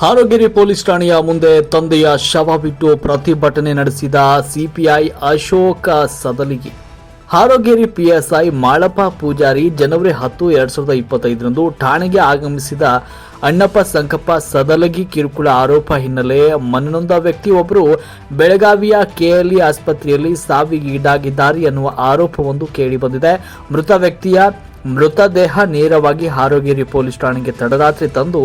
Harogiri police ಠಾಣೆಯ ಮುಂದೆ ತಂದೆಯ ಶವ ಬಿಟ್ಟು ಪ್ರತಿಭಟನೆ ನಡೆಸಿದ ಸಿಪಿಐ ಅಶೋಕ ಸದಲಿಗಿ. ಹಾರೋಗೇರಿ ಪಿಎಸ್ಐ ಮಾಳಪ್ಪ ಪೂಜಾರಿ ಜನವರಿ ಹತ್ತು, ಎರಡ್ ಸಾವಿರದ ಇಪ್ಪತ್ತೈದರಂದು ಠಾಣೆಗೆ ಆಗಮಿಸಿದ ಅಣ್ಣಪ್ಪ ಸಂಕಪ್ಪ ಸದಲಗಿ ಕಿರುಕುಳ ಆರೋಪ ಹಿನ್ನೆಲೆ ಮನನೊಂದ ವ್ಯಕ್ತಿಯೊಬ್ಬರು ಬೆಳಗಾವಿಯ ಕೆಎಲ್ಇ ಆಸ್ಪತ್ರೆಯಲ್ಲಿ ಸಾವಿಗೀಡಾಗಿದ್ದಾರೆ ಎನ್ನುವ ಆರೋಪವೊಂದು ಕೇಳಿಬಂದಿದೆ ಮೃತ ವ್ಯಕ್ತಿಯ ಮೃತದೇಹ ನೇರವಾಗಿ ಆರೋಗ್ಯರಿ ಪೊಲೀಸ್ ಠಾಣೆಗೆ ತಡರಾತ್ರಿ ತಂದು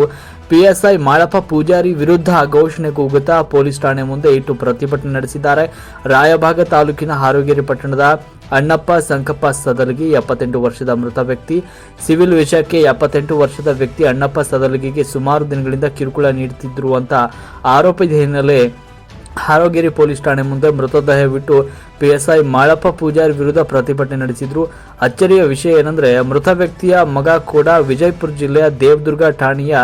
ಪಿಎಸ್ಐ ಮಾಳಪ್ಪ ಪೂಜಾರಿ ವಿರುದ್ಧ ಘೋಷಣೆ ಕೂಗುತ್ತಾ ಪೊಲೀಸ್ ಠಾಣೆ ಮುಂದೆ ಇಟ್ಟು ಪ್ರತಿಭಟನೆ ನಡೆಸಿದ್ದಾರೆ. ರಾಯಭಾಗ ತಾಲೂಕಿನ ಹಾರೋಗಿರಿ ಪಟ್ಟಣದ ಅಣ್ಣಪ್ಪ ಸಂಕಪ್ಪ ಸದಲಗಿ ಎಪ್ಪತ್ತೆಂಟು ವರ್ಷದ ಮೃತ ವ್ಯಕ್ತಿ, ಸಿವಿಲ್ ವಿಷಯಕ್ಕೆ ಎಪ್ಪತ್ತೆಂಟು ವರ್ಷದ ವ್ಯಕ್ತಿ ಅಣ್ಣಪ್ಪ ಸದಲಗಿಗೆ ಸುಮಾರು ದಿನಗಳಿಂದ ಕಿರುಕುಳ ನೀಡುತ್ತಿದ್ದರು ಅಂತ ಆರೋಪದ ಹಿನ್ನೆಲೆ ಹಾರೋಗೇರಿ ಪೊಲೀಸ್ ಠಾಣೆ ಮುಂದೆ ಮೃತದೇಹ ಬಿಟ್ಟು ಪಿಎಸ್ಐ ಮಾಳಪ್ಪ ಪೂಜಾರಿ ವಿರುದ್ಧ ಪ್ರತಿಭಟನೆ ನಡೆಸಿದ್ರು. ಅಚ್ಚರಿಯ ವಿಷಯ ಏನಂದ್ರೆ ಮೃತ ವ್ಯಕ್ತಿಯ ಮಗ ಕೂಡ ವಿಜಯಪುರ ಜಿಲ್ಲೆಯ ದೇವದುರ್ಗ ಠಾಣೆಯ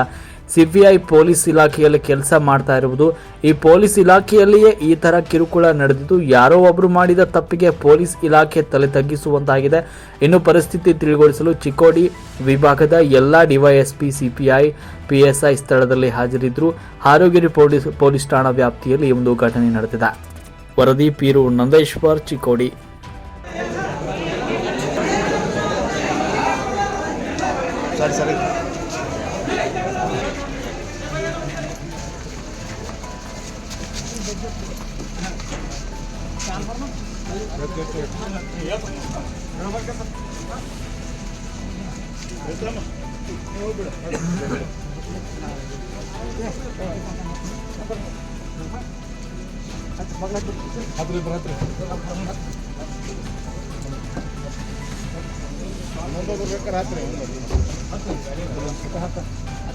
ಸಿಬಿಐ ಪೊಲೀಸ್ ಇಲಾಖೆಯಲ್ಲಿ ಕೆಲಸ ಮಾಡ್ತಾ ಇರುವುದು. ಈ ಪೊಲೀಸ್ ಇಲಾಖೆಯಲ್ಲಿಯೇ ಈ ತರ ಕಿರುಕುಳ ನಡೆದಿದ್ದು, ಯಾರೋ ಒಬ್ರು ಮಾಡಿದ ತಪ್ಪಿಗೆ ಪೊಲೀಸ್ ಇಲಾಖೆ ತಲೆ ತಗ್ಗಿಸುವಂತಾಗಿದೆ. ಇನ್ನು ಪರಿಸ್ಥಿತಿ ತಿಳಿಗೊಳಿಸಲು ಚಿಕ್ಕೋಡಿ ವಿಭಾಗದ ಎಲ್ಲಾ ಡಿವೈಎಸ್ಪಿ, ಸಿಪಿಐ, ಪಿಎಸ್ಐ ಸ್ಥಳದಲ್ಲಿ ಹಾಜರಿದ್ದರು. ಹಾರೋಗಿರಿ ಪೊಲೀಸ್ ಪೊಲೀಸ್ ಠಾಣಾ ವ್ಯಾಪ್ತಿಯಲ್ಲಿ ಒಂದು ಘಟನೆ ನಡೆದಿದೆ. ವರದಿ ಪೀರು ನಂದೇಶ್ವರ್, ಚಿಕ್ಕೋಡಿ. ಸರಿ ಸರಿ. ಹತ್ರಿ ಬರತ್ರಿ ಹನ್ನೊಂದು ಬೇಕಾರೆ ಹತ್ರಿ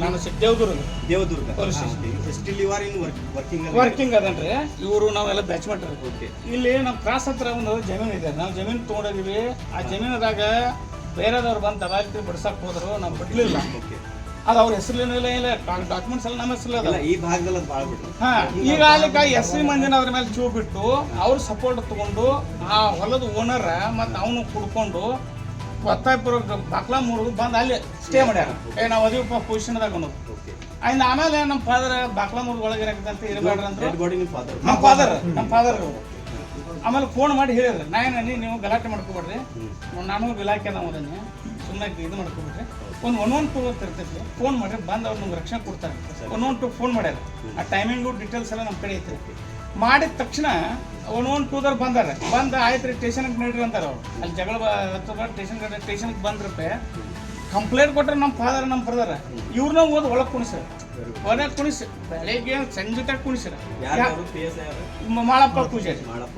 ನಾನು C- Devadurga. Devadurga. Still you are in working working ಅದನ್ರಿ. ಇವರು ನಾವೆಲ್ಲ ಬ್ಯಾಚ್ಮೆಂಟ್ ಇಲ್ಲಿ ನಮ್ಮ ಕ್ರಾಸ್ ಹತ್ರ ಒಂದು ಜಮೀನು ಇದೆ. ನಾವು ಜಮೀನು ತಗೊಂಡಿದೀವಿ. ಆ ಜಮೀನದಾಗ ಬೇರೆದವ್ರು ಬಂದು ದಬಾಯಿ ಬಿಡ್ಸಕ್ ಹೋದ್ರು. ನಾವು ಬಿಡ್ಲಿಲ್ಲ. ಅದು ಅವ್ರ ಹೆಸರಿನ ಇಲ್ಲ ಡಾಕ್ಯುಮೆಂಟ್ಸ್ ಎಲ್ಲ ನಮ್ಮ ಹೆಸರು ಇಲ್ಲ ಈ ಭಾಗದಲ್ಲಿ ಭಾಳ ಬಿಡ್ರಿ. ಹಾ ಈಗ ಅಲ್ಲಿಗೆ ಎಸ್ ಸಿ ಮಂದಿನ ಅವ್ರ ಮೇಲೆ ಚೂ ಬಿಟ್ಟು ಅವ್ರ ಸಪೋರ್ಟ್ ತಗೊಂಡು ಆ ಹೊಲದ ಓನರ್ ಮತ್ತು ಅವನು ಕುಡ್ಕೊಂಡು ಒತ್ತಾಯಪೂರ್ವಕ ದಾಖಲಾ ಮೂರು ಬಂದು ಅಲ್ಲಿ ಸ್ಟೇ ಮಾಡ್ಯಾರ. ಏ ನಾವು ಅದೇ ಪೊಸಿಷನ್ದಾಗ ಅನ್ನೋದು ಆಯ್ತು ಆಮೇಲೆ ನಮ್ಮ ಫಾದರ್ ದಾಖಲಾ ಮೂರು ಒಳಗೆ ಇರಕಂತ ಇರಬೇಡ್ರಿ ಅಂತ ನಿಮ್ಮ ಫಾದರ್ ನಮ್ಮ ಫಾದರ್ ಆಮೇಲೆ ಫೋನ್ ಮಾಡಿ ಹೇಳಿದ್ರು. ನಾ ನೀ ನೀವು ಗಲಾಟೆ ಮಾಡ್ಕೊಬೇಡ್ರಿ. ನಾನು ಇಲಾಖೆ ನಾವು ಅದನ್ನೇ ಸುಮ್ಮನೆ ಇದು ಮಾಡ್ಕೊಬಿಟ್ರಿ ಒಂದು ಒನ್ ಒನ್ ಟೂ ಅಂತ ಇರ್ತೈತಿ ಫೋನ್ ಮಾಡ್ರಿ ಬಂದು ಅವ್ರು ನಮ್ಗೆ ರಕ್ಷಣೆ ಕೊಡ್ತಾರೆ. ಒನ್ ಒನ್ ಟು ಫೋನ್ ಮಾಡ್ಯಾರ. ಆ ಟೈಮಿಂಗು ಡೀಟೇಲ್ಸ್ ಎಲ್ಲ ನಮ್ಮ ಕಡೆ ಐತ್ರಿ. ಮಾಡಿದ ತಕ್ಷಣ ಒನ್ ಒನ್ ಟೂದವ್ರು ಬಂದಾರೆ. ಬಂದ ಆಯ್ತು ರೀ ಸ್ಟೇಷನ್ಗೆ ನೋಡ್ರಿ ಅಂತಾರೆ ಅವ್ರು. ಅಲ್ಲಿ ಜಗಳ ಹತ್ತದ ಸ್ಟೇಷನ್ ಸ್ಟೇಷನ್ಗೆ ಬಂದ್ರಪ್ಪೆ ಕಂಪ್ಲೇಂಟ್ ಕೊಟ್ಟರೆ ನಮ್ಮ ಫಾದರ್ ನಮ್ಮ ಬ್ರದರ್ ಇವ್ರನ್ನ ಓದಿ ಒಳಗೆ ಕುಣಿಸ್ರ. ಒಳಗೆ ಕುಣಿಸಿ ಬೆಳಗ್ಗೆ ಸಂಜೆ ಕುಣಿಸ್ರ. ಮಾಳಪ್ಪ ಪೂಜೆ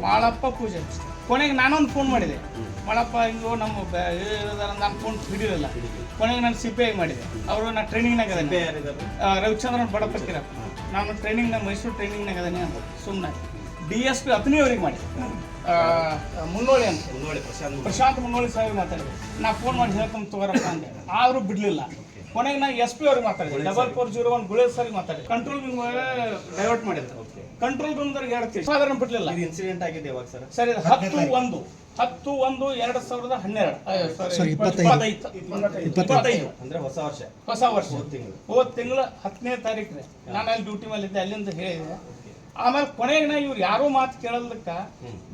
ಮಾಳಪ್ಪ. ಪೂಜೆ ಪೂಜಾರಿ. ಕೊನೆಗೆ ನಾನೊಂದು ಫೋನ್ ಮಾಡಿದೆ. ಮಾಳಪ್ಪ ಹಿಂಗೋ ನಮ್ಮ ನಾನು ಫೋನ್ ಹಿಡಿಲಿಲ್ಲ ಕೊನೆಗೆ ನಾನು ಸಿಪಿಐ ಮಾಡಿದೆ. ಅವರು ನಾನು ಟ್ರೈನಿಂಗ್ನಾಗ ರವಿಚಂದ್ರನ್ ಬಡಪಕ್ಕಿರ ನಾನು ಟ್ರೈನಿಂಗ್ನಾಗ ಮೈಸೂರು ಟ್ರೈನಿಂಗ್ನಾಗ ಅದೇನೆ ಅಂತ ಸುಮ್ಮನೆ ಡಿ ಎಸ್ ಪಿ ಅತ್ನಿ ಅವ್ರಿಗೆ ಮಾಡಿ. ಮುನ್ನೋಳಿ ಅಂತ. ಪ್ರಶಾಂತ್ ಮುನ್ನೋಳಿ. ಸಾಹೇಬ್ ಮಾತಾಡಿದ್ರು. ನಾ ಫೋನ್ ಮಾಡಿ ಹೇಳ್ಕೊಂಡು ತಗೋರಪ್ಪ ಅಂದೆ. ಆದರೂ ಬಿಡ್ಲಿಲ್ಲ. ಕೊನೆಗೆ ನಾ ಎಸ್ ಪಿ ಅವ್ರಿಗೆ ಮಾತಾಡಿದೆ. ಡಬಲ್ ಫೋರ್ ಜೀರೋ ಒನ್ ಗುಳೇ ಸರ್ ಮಾತಾಡಿದೆ. ಕಂಟ್ರೋಲ್ ರೂಮ್ ಡೈವರ್ಟ್ ಮಾಡಿದ್ರು. ಕಂಟ್ರೋಲ್ ರೂಮ್ ಹೇಳ್ತೀವಿ ಸಾಧಾರಣ ಬಿಡ್ಲಿಲ್ಲ. ಇದು ಇನ್ಸಿಡೆಂಟ್ ಆಗಿದೆ ಇವಾಗ ಸರ್? ಸರಿ ಹತ್ತು ಒಂದು. ಹತ್ತು ಒಂದು ಎರಡ್ ಸಾವಿರದ ಹನ್ನೆರಡು. ಇಪ್ಪತ್ತೈದು. ಅಂದ್ರೆ ಹೊಸ ವರ್ಷ. ಹೊಸ ವರ್ಷ. ಹೋದ್ ತಿಂಗಳು. ಹೋದ್ ತಿಂಗಳು ಹತ್ತನೇ ತಾರೀಕು ನಾನು ಅಲ್ಲಿ ಡ್ಯೂಟಿ ಮೇಲೆ ಇದ್ದೆ ಅಲ್ಲಿಂದ ಹೇಳಿದೆ. ಆಮೇಲೆ ಕೊನೆಗೆ ನಾ ಇವ್ರು ಯಾರು ಮಾತು ಕೇಳಲ್ದಕ್ಕ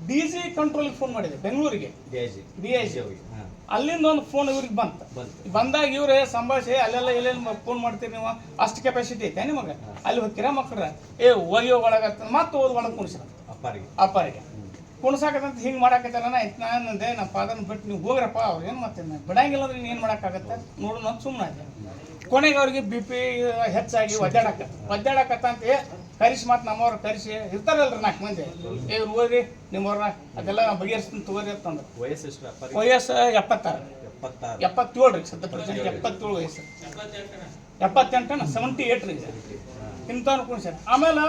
ಡಿ ಜಿ ಕಂಟ್ರೋಲ್ ಫೋನ್ ಮಾಡಿದೆ ಬೆಂಗಳೂರಿಗೆ. D I G D I C ಅವ್ರಿಗೆ. ಅಲ್ಲಿಂದ ಒಂದು ಫೋನ್ ಇವ್ರಿಗೆ ಬಂತು. ಬಂದಾಗ ಇವ್ರೆ ಸಂಭಾಷೆ ಅಲ್ಲೆಲ್ಲ ಎಲ್ಲೆಲ್ಲಿ ಫೋನ್ ಮಾಡ್ತೀರಿ ನೀವು? ಅಷ್ಟು ಕೆಪಾಸಿಟಿ ಐತೆ ನಿಮಗೆ? ಅಲ್ಲಿ ಹೋಗ್ತೀರಾ ಮಕ್ಕಳ? ಏ ಹೋಗಿ ಒಳಗತ್ತ ಮತ್ತೆ ಓದ್ ಒಳಗೆ ಕುಣಿಸ್ರ ಅಪ್ಪಾರಿಗೆ. ಅಪ್ಪರಿಗೆ. ಕುಣ್ಸಾಕತ್ತಂತ ಹಿಂಗೆ ಮಾಡಾಕತ್ತಾರ ಆಯ್ತು ನಾನು ಅಂದೆ ನಮ್ಮ ಪಾದನ ಬಿಟ್ಟು ನೀವು ಹೋಗ್ರಪ್ಪ ಅವ್ರು ಏನು ಮತ್ತೆ ನಾನು ಬಿಡಂಗಿಲ್ಲ ಅಂದ್ರೆ ಏನು ಮಾಡೋಕ್ಕಾಗತ್ತೆ ನೋಡು ಅಂತ ಸುಮ್ಮನೆ ಆಯ್ತು ಕೊನೆಗೆ ಅವ್ರಿಗೆ ಬಿ ಪಿ ಹೆಚ್ಚಾಗಿ ಒದ್ದಾಡಕ ಒದ್ದಾಡಕತ್ತ ಅಂತ ಕರಿಸಿ ಮತ್ತು ನಮ್ಮವ್ರು ಕರಿಸಿ ಇರ್ತಾರಲ್ರಿ ನಾಲ್ಕು ಮಂದಿ. ಏ ಹೋಗ್ರಿ ನಿಮ್ಮವ್ರನ್ನ ಅದೆಲ್ಲ ಬಗೆಹರಿಸ್ತೀನಿ ತಗೋರಿ ಅಂತಂದ್ರೆ ವಯಸ್ಸು ವಯಸ್ಸು ಎಪ್ಪತ್ತಾರು. ಎಪ್ಪತ್ತೇಳು ರೀ ಸದ್ಯ ಪ್ರೆಸೆಂಟ್ ಎಪ್ಪತ್ತೇಳು ವಯಸ್ಸು. ಎಪ್ಪತ್ತೆಂಟನ ಸೆವೆಂಟಿ ಏಟ್ ರೀ ಇಂಥವ್ರು ಕುಣಿಸ್ಯಾರ ಆಮೇಲೆ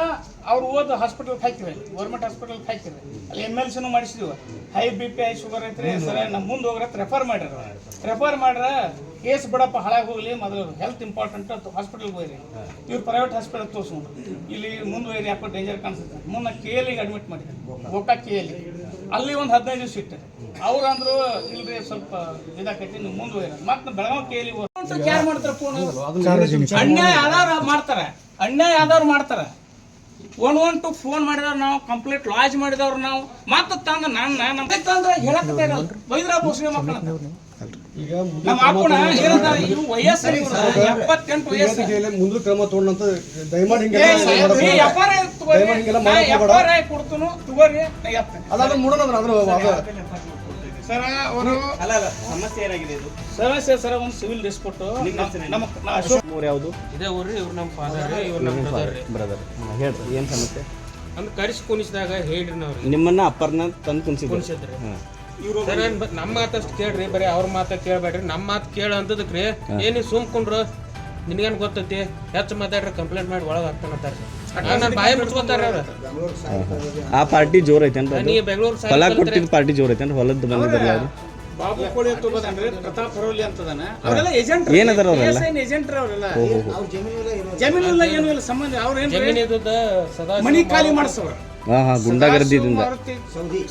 ಅವ್ರು ಓದ್ ಹಾಸ್ಪಿಟಲ್ ಹಾಕಿವೆ. ಗೌರ್ಮೆಂಟ್ ಹಾಸ್ಪಿಟಲ್ ಹಾಕಿರಿ ಅಲ್ಲಿ ಎಂ ಎಲ್ ಸಿನೂ ಮಾಡಿಸಿದ್ವಿ. ಹೈ ಬಿ ಪಿ ಐ ಶುಗರ್ ಐತ್ರಿ ಸರ್ ನಮ್ಮ ಮುಂದೆ ಹೋಗ್ರತ್ ರೆಫರ್ ಮಾಡ್ಯಾರ ರೆಫರ್ ಮಾಡ್ರ ಕೇಸ್ ಬಿಡಪ್ಪ, ಹಾಳಾಗಿ ಹೋಗ್ಲಿ ಮೊದಲು ಹೆಲ್ತ್ ಇಂಪಾರ್ಟೆಂಟ್ ಅಂತ ಹಾಸ್ಪಿಟಲ್ಗೆ ಹೋಗ್ರಿ. ಇವ್ರು ಪ್ರೈವೇಟ್ ಹಾಸ್ಪಿಟಲ್ ತೋರಿಸ್ಕೊಂಡು ಇಲ್ಲಿ ಮುಂದೆ ಹೋಗ್ರಿ, ಯಾಕೋ ಡೇಂಜರ್ ಕಾಣಿಸುತ್ತೆ. ಮುನ್ನ ಕೆ ಎಲ್ಲಿಗೆ ಅಡ್ಮಿಟ್ ಮಾಡಿದ್ರು ಗೋಕಾಕ್ ಕೆ ಎಲ್ಲಿ ಅಲ್ಲಿ ಒಂದು ಹದಿನೈದು ದಿವಸ ಇಟ್ಟರೆ ಅವ್ರು ಅಂದ್ರು ಇಲ್ರಿ ಸ್ವಲ್ಪ ಇದಾಕೈತಿ ನೀವು ಮುಂದೆ ಹೋಗ್ರಿ ಮತ್ತೆ ಬೆಳಗಾವಿ ಕೆ ಎಲ್ಲಿ ಕೇರ್ ಮಾಡ್ತಾರೆ ಫೋನ್ ಅನ್ಯಾಯ ಆಧಾರ ಮಾಡ್ತಾರೆ? ಅನ್ಯಾಯ ಆದವ್ರು ಮಾಡ್ತಾರೆ? ಒನ್ ಒನ್ ಟು ಫೋನ್ ಮಾಡಿದವ್ರು ನಾವು ಕಂಪ್ಲೀಟ್ ಲಾಜ್ ಮಾಡಿದವ್ರು ನಾವು. ಮತ್ತೆ ತಂದ ನನ್ನ ನಮ್ಮ ತಂದ್ರೆ ಹೇಳಕ್ ಬೈದ್ರ ಬೋಸ್ಗೆ ಮಕ್ಕಳು ಈಗ ನಮ್ಮ ಇವು ವಯಸ್ಸು ಎಪ್ಪತ್ತೆಂಟು ವಯಸ್ಸು. ಮುಂದೆ ಕ್ರಮ ತಗೊಂಡಂತ ದಯಮಾಡಿ ಹಿಂಗೆಲ್ಲ ಕೊಡ್ತನು ತಗೋರಿ ಅದಾದ್ರೆ ಅದ್ರ ಅದ್ರ ಸರ ಅವರು ಅಲ್ಲ ಅಲ್ಲ ಸಮಸ್ಯೆ ಏನಾಗಿದೆ ಇದು? ಸರ ಸರ್ ಸರ ಒಂದು ಸಿವಿಲ್ ರಿಸ್ಪೋರ್ಟ್ ನಮ್ಮ ಅಶೋಕ್ ಮೂರು ಯಾವುದು? ಇದೇ ಊರು ಇವ್ರು ನಮ್ಮ ಫಾದರ್ ಇವ್ರು ನಮ್ಮ ಬ್ರದರ್. ಬ್ರದರ್ ಹೇಳ್ರಿ ಏನು ಸಮಸ್ಯೆ? ಅಂದ್ರೆ ಕರೆಸಿ ಕುಣಿಸಿದಾಗ ಹೇಳ್ರಿ ನಾವು ನಿಮ್ಮನ್ನ ಅಪ್ಪರ್ನ ತಂದು ಕುಣಿಸಿದ್ರು. ಕುಣಿಸಿದ್ರಿ. ಸರ್ ನಮ್ಮ ಮಾತಷ್ಟು ಕೇಳ್ರಿ ಬರೀ ಅವ್ರ ಮಾತ ಕೇಳಬೇಡ್ರಿ ನಮ್ಮ ಮಾತು ಕೇಳ ಅಂತದಕ್ರಿ ಏನು ಸುಮ್ಕೊಂಡ್ರು? ನಿನಗೇನು ಗೊತ್ತೈತಿ? ಹೆಚ್ಚು ಮಾತಾಡ್ರಿ ಕಂಪ್ಲೇಂಟ್ ಮಾಡಿ ಒಳಗೆ ಹಾಕ್ತಾನಂತಾರೆ ಆ ಪಾರ್ಟಿ ಜೋರ್ ಬೆಂಗಳೂರು ಹೊಲ ಕೊಟ್ಟಿದ್ದ ಪಾರ್ಟಿ ಜೋರ್ ಐತೇನ್ರಿ ಹೊಲದ್ದು ಬಂದಿದ್ರಲ್ಲ ಅದು. ಬಾಬು ಕೋಳಿ ತಗೋದನ್ರಿ ಪ್ರತಾಪ್ ಹರೋಲಿ ಅಂತದಾನ. ಅವರೆಲ್ಲ ಏಜೆಂಟ್ ಏನದಾರ ಅವ್ರೆಲ್ಲ? ಏಜೆಂಟ್ ಅವರೆಲ್ಲ. ಓಹೋ ಹೋ ಜಮೀನು ಇಲ್ಲ ಏನು ಇಲ್ಲ ಸಂಬಂಧ ಅವ್ರ ಏನ್ ಜಮೀನ್ ಇದ್ದದ ಸದಾ ಮನಿ ಖಾಲಿ ಮಾಡಿಸೋರು. ಹಾಂ ಹಾಂ ಗುಂಡಾಗರ್ದಿದಿಂದ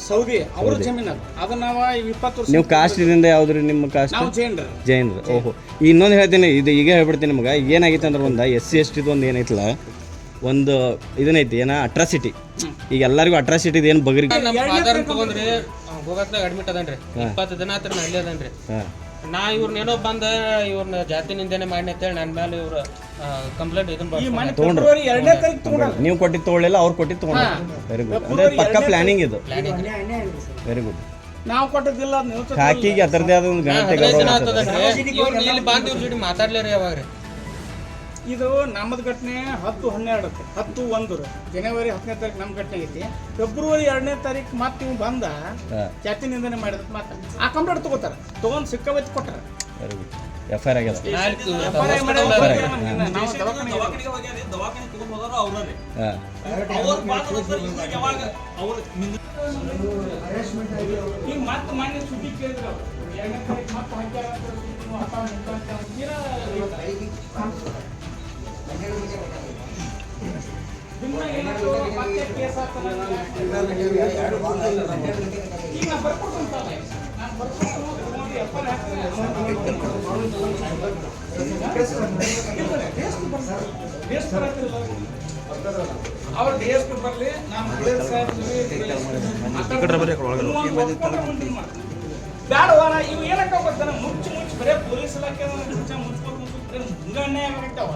ಸೌದಿ. ಅವ್ರ ಜಮೀನು ಅದು. ನಾವು ನಾವ ಇಪ್ಪತ್ತು ವರ್ಷ ನೀವು ಕಾಸ್ಟಿದಿಂದ ಯಾವ್ದ್ರಿ ನಿಮ್ಮ ಕಾಸ್ಟ್? ನಾವು ಜೈನ್ರ. ಜೈನ್ರು. ಓಹೋ. ಇನ್ನೊಂದು ಹೇಳ್ತೀನಿ ಇದು ಈಗ ಹೇಳ್ಬಿಡ್ತೀನಿ ನಿಮ್ಗೆ. ಏನಾಗಿತ್ತು ಅಂದ್ರೆ ಒಂದು ಎಸ್ ಸಿ ಎಸ್ ಟಿದು ಒಂದು ಏನೈತಲ್ಲ ಒಂದು ಇದನ್ನೈತಿ ಏನ ಅಟ್ರಾಸಿಟಿ ಈಗ ಎಲ್ಲರಿಗೂ ಅಟ್ರಾಸಿಟಿ ಏನು ಬಗರಿ ನಮ್ಮ ಫಾದರ್ ತಗೊಂಡ್ರಿ ಅಡ್ಮಿಟ್ ಅದನ್ರಿ. ಇಪ್ಪತ್ತು ದಿನ ಹತ್ರ ಅಲ್ಲೇ ಅದನ್ರಿ. ನಾ ಇವ್ರನ್ನ ಏನೋ ಬಂದ ಇವ್ರನ್ನ ಜಾತಿ ನಿಂದನೆ ಮಾಡಿ ಅಂತೇಳಿ ನನ್ನ ಮೇಲೆ ಇವ್ರ ಕಂಪ್ಲೇಂಟ್ ಇದನ್ನ ತಗೊಂಡ್ರ. ನೀವು ಕೊಟ್ಟಿದ್ದು ತಗೊಳ್ಳಿಲ್ಲ ಅವ್ರು ಕೊಟ್ಟಿದ್ದು ತಗೊಂಡ್ರು. ವೆರಿ ಗುಡ್ ಅಂದ್ರೆ ಪಕ್ಕ ಪ್ಲಾನಿಂಗ್ ಇದು. ವೆರಿ ಗುಡ್ ನಾವು ಕೊಟ್ಟದಿಲ್ಲ ಹಾಕಿಗೆ ಅದರದೇ ಆದ ಒಂದು ರೀ ಗೌರವ ಇವ್ರು ಇಲ್ಲಿ ಬಂದು ಇವ್ರ ಜೋಡಿ ಮಾತಾಡ್ಲೇರಿ ಯಾವಾಗ್ರಿ. ಇದು ನಮ್ಮದು ಘಟನೆ ಹತ್ತು ಹನ್ನೆರಡು ಹತ್ತು ಒಂದು ಜನವರಿ ಹತ್ತನೇ ತಾರೀಕು ನಮ್ಮ ಘಟನೆ ಐತಿ. ಫೆಬ್ರವರಿ ಎರಡನೇ ತಾರೀಕು ಮತ್ತೆ ನೀವು ಬಂದ ಜಾತಿ ನಿಂದನೆ ಮಾಡಿದ ಮತ್ತೆ ಆ ಕಂಪ್ಲೇಂಟ್ ತಗೋತಾರ. ತಗೊಂಡ್ ಸಿಕ್ಕ ಕೊಟ್ಟಾರ ಎಫ್ ಐ ಆರ್ ಆಗ್ಯದ? ಈಗ ಮತ್ತೆ ಮೊನ್ನೆ ಸುದ್ದಿ ಕೇಳಿದ್ರು ಅವ್ರು. ಎರಡನೇ ತಾರೀಕು ಮತ್ತೆ ಹಾಕ್ಯಾರ ಅವ್ರ ಡಿ ಎಸ್ ಪಿ ಬರಲಿ ನಾನು ಬ್ಯಾಡವಾರ ಇವು ಏನಕ್ಕ ಗೊತ್ತಾನ? ಮುಚ್ಚಿ ಮುಚ್ಚಿ ಬರೇ ಪೊಲೀಸ್ ಇಲಾಖೆ ಮುಚ್ಚ ಮುಚ್ಕೊಂಡು ಮುಚ್ಚಿದ್ರೆ ಆಗ್ತಾವ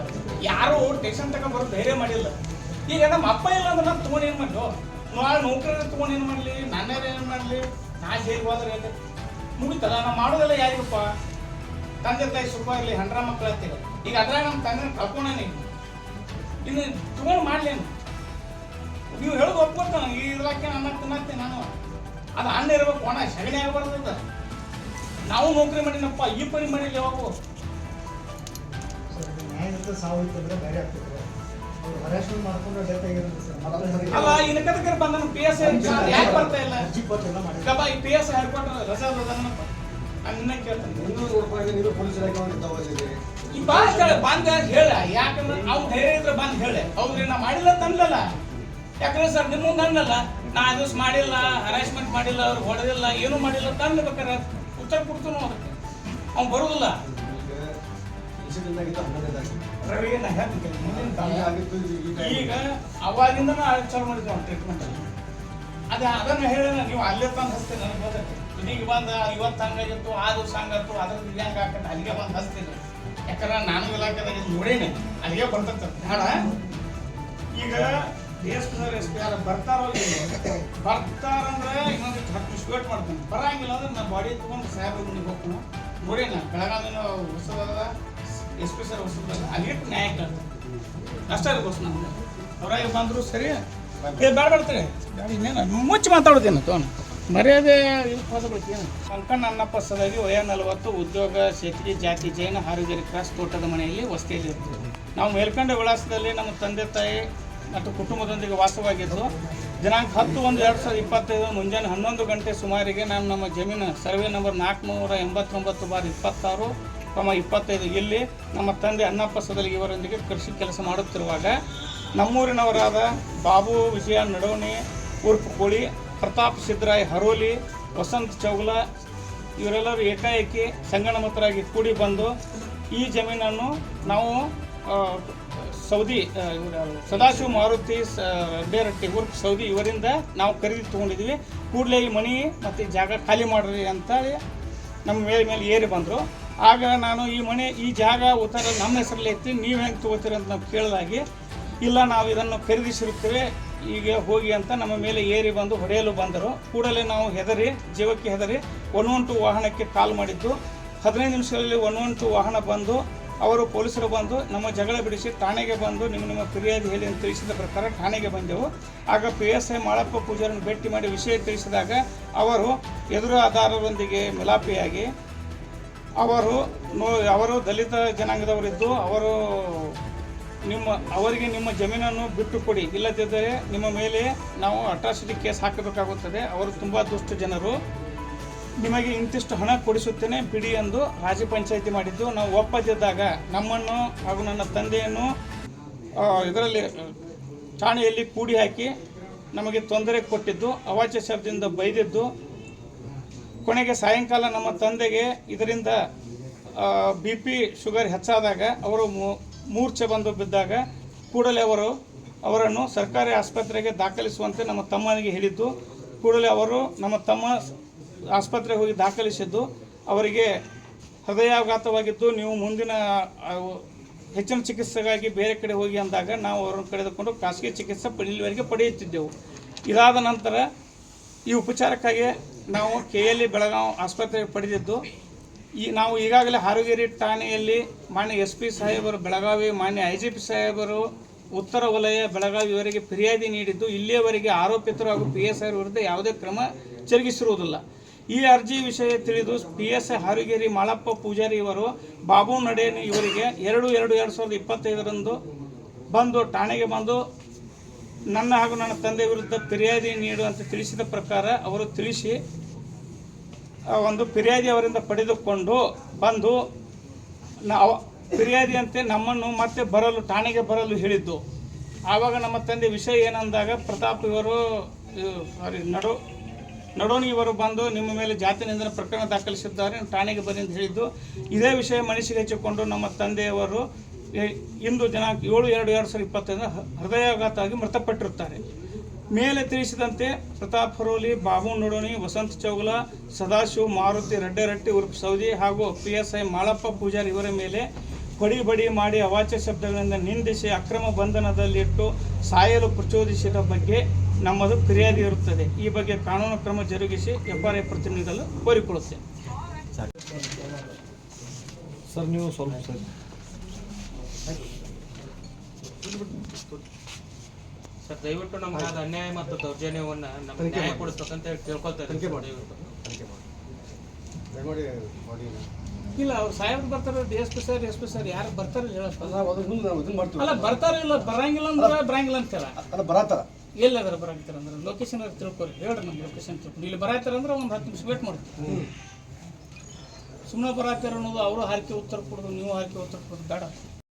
ಯಾರು ಟೇಷನ್ ತಗೊಂಡ್ ಬರೋ ಧೈರ್ಯ ಮಾಡಿಲ್ಲ. ಈಗ ನಮ್ಮ ಅಪ್ಪ ಇಲ್ಲ ಅಂದ್ರೆ ನಾನು ತೊಗೊಂಡು ಏನು ಮಾಡ್ಲು? ನಾಳೆ ನೌಕರಿ ತೊಗೊಂಡು ಏನು ಮಾಡಲಿ? ನನ್ನೇ ಏನು ಮಾಡಲಿ? ನಾ ಸೇರಿ ಹೋದ್ರೆ ಏನು ಮುಗಿತಲ್ಲ, ನಾ ಮಾಡೋದೆಲ್ಲ ಯಾರಿಗಪ್ಪ? ತಂದೆ ತಾಯಿ ಸುಖ ಇರಲಿ, ಹಂಡ್ರ ಮಕ್ಕಳು ಅಂತೀವಿ ಈಗ ಅದ್ರಾಗ ನಮ್ಮ ತಂದೆ ಕಳ್ಕೊಂಡಿ ಇನ್ನು ತಗೊಂಡು ಮಾಡ್ಲೇನು ನೀವು ಹೇಳೋದು ಒಪ್ಕೊತಾನ ಈ ಇಲಾಖೆ ನನ್ನ ತಿನ್ನತ್ತೆ ನಾನು? ಅದು ಅಣ್ಣ ಇರ್ಬೇಕು, ಒಣ ಸಗಣಿ ಆಗಬಾರ್ದು ನಾವು ನೌಕರಿ ಮಾಡಿನಪ್ಪ, ಈ ಪರಿ ಮಾಡಿಲ್ಲ ಯಾವಾಗ? ನ್ಯಾಯಯುತ ಸಾವು ಇತ್ತಂದ್ರೆ ಬೇರೆ ಆಗ್ತಿದ್ರು ಅವ್ರು ಹರಾಸ್ಮೆಂಟ್ ಮಾಡ್ಕೊಂಡು ಡೆತ್ ಆಗಿರೋದು ಸರ್ ಮತ್ತೆ ಅಲ್ಲ ಇನ್ನು ಕದಕರ ಬಂದನು ಪಿ ಎಸ್ ಯಾಕೆ ಬರ್ತಾ ಇಲ್ಲ? ಅರ್ಜಿ ಕೊಟ್ಟೆಲ್ಲ ಮಾಡಿ ಕಬ ಈ ಪಿ ಎಸ್ ಹೇಳ್ಕೊಟ್ರೆ ರಜಾ ಅದಾನಪ್ಪ ಅನ್ನ ಕೇಳ್ತಾನೆ. ಇನ್ನೂರು ರೂಪಾಯಿ ನೀವು ಪೊಲೀಸ್ ಇಲಾಖೆ ಅವ್ರಿಗೆ ತಗೋದಿದ್ದೀರಿ ಈ ಬಾಸ್ ಕೇಳ ಬಂದ ಹೇಳ ಯಾಕಂದ್ರೆ ಅವ್ನು ಧೈರ್ಯ ಇದ್ರೆ ಬಂದ್ ಹೇಳೆ. ಹೌದ್ರಿ ನಾ ಮಾಡಿಲ್ಲ ತಂದಲ್ಲ ಯಾಕಂದ್ರೆ ಸರ್ ನಿಮ್ಮ ಮುಂದೆ ಅನ್ನಲ್ಲ ನಾ ದಿವಸ ಮಾಡಿಲ್ಲ ಹರಾಸ್ಮೆಂಟ್ ಮಾಡಿಲ್ಲ ಅವ್ರು ಹೊಡೆದಿಲ್ಲ ಏನು ಮಾಡಿಲ್ಲ ತಂದ್ಬೇಕಾರೆ ಉತ್ತರ ಕೊಡ್ತೀನೋ ಅದಕ್ಕೆ. ಅವ್ನು ಬರುದಿಲ್ಲ. ಹೇಳ್ತೀನಿ ಮುಂದಿನ ಕಾಲ ಆಗಿತ್ತು ಈ ಟೈಮ್ ಈಗ ಅವಾಗಿಂದ ಚಾಲು ಮಾಡಿದ್ವಿ ಅವ್ನು ಟ್ರೀಟ್ಮೆಂಟ್ ಅದೇ ಅದ ಅದನ್ನ ಹೇಳಿದ್ರೆ ನೀವು ಅಲ್ಲೇ ತಂದು ಹಚ್ತೀನಿ ನನಗೆ ಗೊತ್ತೈತಿ ಇದೀಗ ಬಂದ ಇವತ್ತು ಹಂಗಾಗಿತ್ತು ಆ ದಿವಸ ಹಂಗಾಯ್ತು ಅದ್ರ ದಿವ್ಯಾಂಗ ಹಾಕಟ್ಟು ಅಲ್ಲಿಗೆ ಬಂದು ಹಚ್ತೀನಿ ಯಾಕಂದ್ರೆ ನಾನು ಇಲಾಖೆದಾಗ ನೋಡೇನೆ. ಅಲ್ಲಿಗೆ ಬರ್ತೈತೆ ಬೇಡ. ಈಗ ಎಸ್ ಎಷ್ಟು ಯಾರು ಬರ್ತಾರೋ ಇಲ್ಲೋ. ಬರ್ತಾರಂದ್ರೆ ಇನ್ನೊಂದು ಹತ್ತು ನಿಮಿಷ ವೇಟ್ ಮಾಡ್ತೀನಿ. ಬರಂಗಿಲ್ಲ ಅಂದ್ರೆ ನಾನು ಬಾಡಿ ತೊಗೊಂಡು ಸಾಹೇಬ್ರ ಮನೆಗೆ ಹೋಗ್ತೀನಿ. ನೋಡೇನ ಬೆಳಗಾವಿನ ಹೊಸದ ಎಸ್ ಪಿ ಸರ್ ಹೊಸದ ಅಲ್ಲಿ ನ್ಯಾಯ ಅಷ್ಟೇ ಇರ್ಬೋದು ನಮ್ಗೆ ಬಂದರು ಸರಿ. ಬೇಡ ಇನ್ನೇನು? ಮುಚ್ಚಿ ಮಾತಾಡೋದೇನು? ತೋಣ. ಮರ್ಯಾದೆ ಏನು? ಕಂಕಣ್ಣ ಅನ್ನಪ್ಪ ಸದಾಗಿ ವಯ ನಲವತ್ತು ಉದ್ಯೋಗ ಶೇತ್ರಿ ಜಾತಿ, ಜೈನ, ಹಾರುಗೇರಿ, ಕ್ರಾಸ್ ತೋಟದ ಮನೆಯಲ್ಲಿ ವಸ್ತಿಯಲ್ಲಿ ಇರ್ತೀವಿ ನಾವು ಮೇಲ್ಕಂಡ ವಿಳಾಸದಲ್ಲಿ ನಮ್ಮ ತಂದೆ, ತಾಯಿ ಮತ್ತು ಕುಟುಂಬದೊಂದಿಗೆ ವಾಸವಾಗಿದ್ದು, ದಿನಾಂಕ ಹತ್ತು ಒಂದು ಎರಡು ಸಾವಿರದ ಇಪ್ಪತ್ತೈದು ಮುಂಜಾನೆ ಹನ್ನೊಂದು ಗಂಟೆ ಸುಮಾರಿಗೆ ನಾನು ನಮ್ಮ ಜಮೀನು ಸರ್ವೆ ನಂಬರ್ ನಾಲ್ಕುನೂರ ಎಂಬತ್ತೊಂಬತ್ತು ಬಾರ್ ಇಪ್ಪತ್ತಾರು ಕ್ರಮ ಇಪ್ಪತ್ತೈದು ಇಲ್ಲಿ ನಮ್ಮ ತಂದೆ ಅನ್ನಪ್ಪ ಸದಲಿಗೆ ಇವರೊಂದಿಗೆ ಕೃಷಿ ಕೆಲಸ ಮಾಡುತ್ತಿರುವಾಗ ನಮ್ಮೂರಿನವರಾದ ಬಾಬು ವಿಜಯ ನಡೋಣಿ ಉರ್ಪು ಕೋಳಿ, ಪ್ರತಾಪ್ ಸಿದ್ದರಾಯ್ ಹರೋಲಿ, ವಸಂತ್ ಚೌಗಲ, ಇವರೆಲ್ಲರೂ ಏಕಾಏಕಿ ಸಂಗಣಮತರಾಗಿ ಕೂಡಿ ಬಂದು ಈ ಜಮೀನನ್ನು ನಾವು ಸೌದಿ ಸದಾಶಿವ ಮಾರುತಿ ಡೇರಟ್ಟಿ ಉರ್ಫ್ ಸೌದಿ ಇವರಿಂದ ನಾವು ಖರೀದಿ ತೊಗೊಂಡಿದ್ವಿ ಕೂಡಲೇ ಈ ಮನಿ ಮತ್ತು ಜಾಗ ಖಾಲಿ ಮಾಡ್ರಿ ಅಂತ ನಮ್ಮ ಮೇಲೆ ಮೇಲೆ ಏರಿ ಬಂದರು. ಆಗ ನಾನು ಈ ಮನೆ, ಈ ಜಾಗ ಉತ್ತರ ನಮ್ಮ ಹೆಸರಲ್ಲಿ ಐತಿ ನೀವು ಹೆಂಗೆ ತೊಗೋತೀರ ಅಂತ ನಾವು ಕೇಳಿದಾಗಿ, ಇಲ್ಲ ನಾವು ಇದನ್ನು ಖರೀದಿಸಿರುತ್ತೇವೆ ಈಗ ಹೋಗಿ ಅಂತ ನಮ್ಮ ಮೇಲೆ ಏರಿ ಬಂದು ಹೊಡೆಯಲು ಬಂದರು. ಕೂಡಲೇ ನಾವು ಹೆದರಿ, ಜೀವಕ್ಕೆ ಹೆದರಿ ಒನ್ ಒನ್ ಟು ವಾಹನಕ್ಕೆ ಕಾಲ್ ಮಾಡಿದ್ದು. ಹದಿನೈದು ನಿಮಿಷಗಳಲ್ಲಿ ಒನ್ ಒನ್ ಟು ವಾಹನ ಬಂದು, ಅವರು ಪೊಲೀಸರು ಬಂದು, ನಮ್ಮ ಜಗಳ ಬಿಡಿಸಿ ಠಾಣೆಗೆ ಬಂದು, ನಿಮ್ಮ ನಿಮ್ಮ ಫಿರ್ಯಾದಿ ಹೇಳಿ ಅಂತ ತಿಳಿಸಿದ ಪ್ರಕಾರ ಠಾಣೆಗೆ ಬಂದೆವು. ಆಗ ಪಿ ಎಸ್ ಐ ಮಾಳಪ್ಪ ಪೂಜಾರನ್ನು ಭೇಟಿ ಮಾಡಿ ವಿಷಯ ತಿಳಿಸಿದಾಗ, ಅವರು ಎದುರು ಆಧಾರದೊಂದಿಗೆ ಮಿಲಾಪಿಯಾಗಿ ಅವರು ಅವರು ದಲಿತ ಜನಾಂಗದವರಿದ್ದು, ಅವರು ನಿಮ್ಮ, ಅವರಿಗೆ ನಿಮ್ಮ ಜಮೀನನ್ನು ಬಿಟ್ಟು ಕೊಡಿ. ಇಲ್ಲದಿದ್ದರೆ ನಿಮ್ಮ ಮೇಲೆ ನಾವು ಅಟ್ರಾಸಿಟಿ ಕೇಸ್ ಹಾಕಬೇಕಾಗುತ್ತದೆ. ಅವರು ತುಂಬ ದುಷ್ಟ ಜನರು. ನಿಮಗೆ ಇಂತಿಷ್ಟು ಹಣ ಕೊಡಿಸುತ್ತೇನೆ, ಬಿಡಿ ಎಂದು ರಾಜ್ಯ ಪಂಚಾಯಿತಿ ಮಾಡಿದ್ದು. ನಾವು ಒಪ್ಪದಿದ್ದಾಗ ನಮ್ಮನ್ನು ಹಾಗೂ ನನ್ನ ತಂದೆಯನ್ನು ಇದರಲ್ಲಿ, ಠಾಣೆಯಲ್ಲಿ ಕೂಡಿ ಹಾಕಿ ನಮಗೆ ತೊಂದರೆ ಕೊಟ್ಟಿದ್ದು, ಅವಾಚ್ಯ ಶಬ್ದದಿಂದ ಬೈದಿದ್ದು ಕೊನೆಗೆ ಸಾಯಂಕಾಲ ನಮ್ಮ ತಂದೆಗೆ ಇದರಿಂದ ಬಿ ಪಿ ಶುಗರ್ ಹೆಚ್ಚಾದಾಗ ಅವರು ಮೂರ್ಛೆ ಬಂದು ಬಿದ್ದಾಗ ಕೂಡಲೇ ಅವರು ಅವರನ್ನು ಸರ್ಕಾರಿ ಆಸ್ಪತ್ರೆಗೆ ದಾಖಲಿಸುವಂತೆ ನಮ್ಮ ತಮ್ಮನಿಗೆ ಹೇಳಿದ್ದು. ಕೂಡಲೇ ಅವರು ನಮ್ಮ ತಮ್ಮ ಆಸ್ಪತ್ರೆಗೆ ಹೋಗಿ ದಾಖಲಿಸಿದ್ದು. ಅವರಿಗೆ ಹೃದಯಾಘಾತವಾಗಿದ್ದು. ನೀವು ಮುಂದಿನ ಹೆಚ್ಚಿನ ಚಿಕಿತ್ಸೆಗಾಗಿ ಬೇರೆ ಕಡೆ ಹೋಗಿ ಅಂದಾಗ ನಾವು ಅವರನ್ನು ಕರೆದುಕೊಂಡು ಖಾಸಗಿ ಚಿಕಿತ್ಸೆ ಇಲ್ಲಿವರೆಗೆ ಪಡೆಯುತ್ತಿದ್ದೆವು. ಇದಾದ ನಂತರ ಈ ಉಪಚಾರಕ್ಕಾಗಿ ನಾವು ಕೆ ಎಲ್ ಇ ಬೆಳಗಾವಿ ಆಸ್ಪತ್ರೆಗೆ ಪಡೆದಿದ್ದು, ಈ ನಾವು ಈಗಾಗಲೇ ಹಾರುಗೇರಿ ಠಾಣೆಯಲ್ಲಿ ಮಾನ್ಯ ಎಸ್ ಪಿ ಸಾಹೇಬರು ಬೆಳಗಾವಿ, ಮಾನ್ಯ ಐ ಜಿ ಪಿ ಸಾಹೇಬರು ಉತ್ತರ ವಲಯ ಬೆಳಗಾವಿ ಇವರಿಗೆ ಫಿರ್ಯಾದಿ ನೀಡಿದ್ದು, ಇಲ್ಲಿಯವರೆಗೆ ಆರೋಪಿತರು ಹಾಗೂ ಪಿ ಎಸ್ ಐ ವಿರುದ್ಧ ಯಾವುದೇ ಕ್ರಮ ಜರುಗಿಸಿರುವುದಿಲ್ಲ. ಈ ಅರ್ಜಿ ವಿಷಯ ತಿಳಿದು P S I Harugeri Malappa Pujari ಇವರು, ಬಾಬು ನಡೆಯನಿ ಇವರಿಗೆ ಎರಡು ಎರಡು ಎರಡು ಸಾವಿರದ ಇಪ್ಪತ್ತೈದರಂದು ಬಂದು ಠಾಣೆಗೆ ಬಂದು ನನ್ನ ಹಾಗೂ ನನ್ನ ತಂದೆ ವಿರುದ್ಧ ಫಿರ್ಯಾದಿ ನೀಡುವಂತೆ ತಿಳಿಸಿದ ಪ್ರಕಾರ ಅವರು ತಿಳಿಸಿ ಒಂದು ಫಿರ್ಯಾದಿ ಅವರಿಂದ ಪಡೆದುಕೊಂಡು ಬಂದು ನಾವು ಫಿರ್ಯಾದಿಯಂತೆ ನಮ್ಮನ್ನು ಮತ್ತೆ ಬರಲು, ಠಾಣೆಗೆ ಬರಲು ಹೇಳಿದ್ದು. ಆವಾಗ ನಮ್ಮ ತಂದೆ ವಿಷಯ ಏನಂದಾಗ ಪ್ರತಾಪ್ ಇವರು ಸಾರಿ ನಡು ನಡೋಣಿ ಇವರು ಬಂದು ನಿಮ್ಮ ಮೇಲೆ ಜಾತಿ ನಿಂದನ ಪ್ರಕರಣ ದಾಖಲಿಸಿದ್ದಾರೆ, ಠಾಣೆಗೆ ಬನ್ನಿ ಅಂತ ಹೇಳಿದ್ದು. ಇದೇ ವಿಷಯ ಮನಸ್ಸಿಗೆ ಹಚ್ಚಿಕೊಂಡು ನಮ್ಮ ತಂದೆಯವರು ಇಂದು ದಿನಾಂಕ ಏಳು, ಎರಡು ಎರಡು ಸಾವಿರದ ಇಪ್ಪತ್ತೈದು ಹೃದಯಾಘಾತವಾಗಿ ಮೃತಪಟ್ಟಿರುತ್ತಾರೆ. ಮೇಲೆ ತಿಳಿಸಿದಂತೆ ಪ್ರತಾಪ್ ಹರೋಲಿ, ಬಾಬು ನಡೋಣಿ, ವಸಂತ ಚೌಗಲ, ಸದಾಶಿವ್ ಮಾರುತಿ ರೆಡ್ಡೆರಟ್ಟಿ ಉರ್ಫ್ ಸೌದಿ ಹಾಗೂ P S I Malappa Pujari ಇವರ ಮೇಲೆ ಬಡಿ ಬಡಿ ಮಾಡಿ ಅವಾಚ್ಯ ಶಬ್ದಗಳಿಂದ ನಿಂದಿಸಿ ಅಕ್ರಮ ಬಂಧನದಲ್ಲಿಟ್ಟು ಸಾಯಲು ಪ್ರಚೋದಿಸಿದ ಬಗ್ಗೆ ನಮ್ಮದು ಫಿರ್ಯಾದಿ ಇರುತ್ತದೆ. ಈ ಬಗ್ಗೆ ಕಾನೂನು ಕ್ರಮ ಜರುಗಿಸಿ ಐ ಪ್ರತಿನಿಧಿಗಳು ಕೋರಿಕೊಳ್ಳುತ್ತೆ ಸರ್, ನೀವು ಸ್ವಲ್ಪ ಸರ್ ಸರ್ ದಯವಿಟ್ಟು ನಮ್ಗೆ ಆದ ಅನ್ಯಾಯ ಮತ್ತು ದೌರ್ಜನ್ಯವನ್ನ ನಮ್ಮ ನ್ಯಾಯ ಕೊಡಿಸ್ಬೇಕಂತ ಹೇಳಿ ಕೇಳ್ಕೊಳ್ತಾರೆ ಇಲ್ಲ ಅವ್ರು ಸಾಹೇಬ್ರು ಬರ್ತಾರೆ S P sir S P sir ಯಾರು ಬರ್ತಾರೆ ಅಲ್ಲ ಬರ್ತಾರೆ ಇಲ್ಲ ಬರಂಗಿಲ್ಲ ಅಂದ್ರೆ ಬರಂಗಿಲ್ಲ ಅಂತೀರ? ಅಲ್ಲ ಬರತ್ತಾರ? ಎಲ್ಲಿ ಅದ್ರ ಬರಂಗಿಲ್ಲ ಅಂದ್ರೆ? ಲೊಕೇಶನ್ ತಿಳ್ಕೊರಿ. ಹೇಳ್ರಿ ನಮ್ಮ ಲೊಕೇಶನ್ ತಿಳ್ಕೊಂಡು ಇಲ್ಲಿ ಬರೈತರ ಅಂದ್ರೆ ಒಂದು ಹತ್ತು ನಿಮಿಷ ವೇಟ್ ಮಾಡ್ತೀವಿ ಸುಮ್ಮನೆ ಬರತ್ತಾರ ಅನ್ನೋದು ಅವರು ಹಾಕಿ ಉತ್ತರ ಕೊಡೋದು ನೀವು ಹಾಕಿ ಉತ್ತರ ಕೊಡೋದು ಬೇಡ.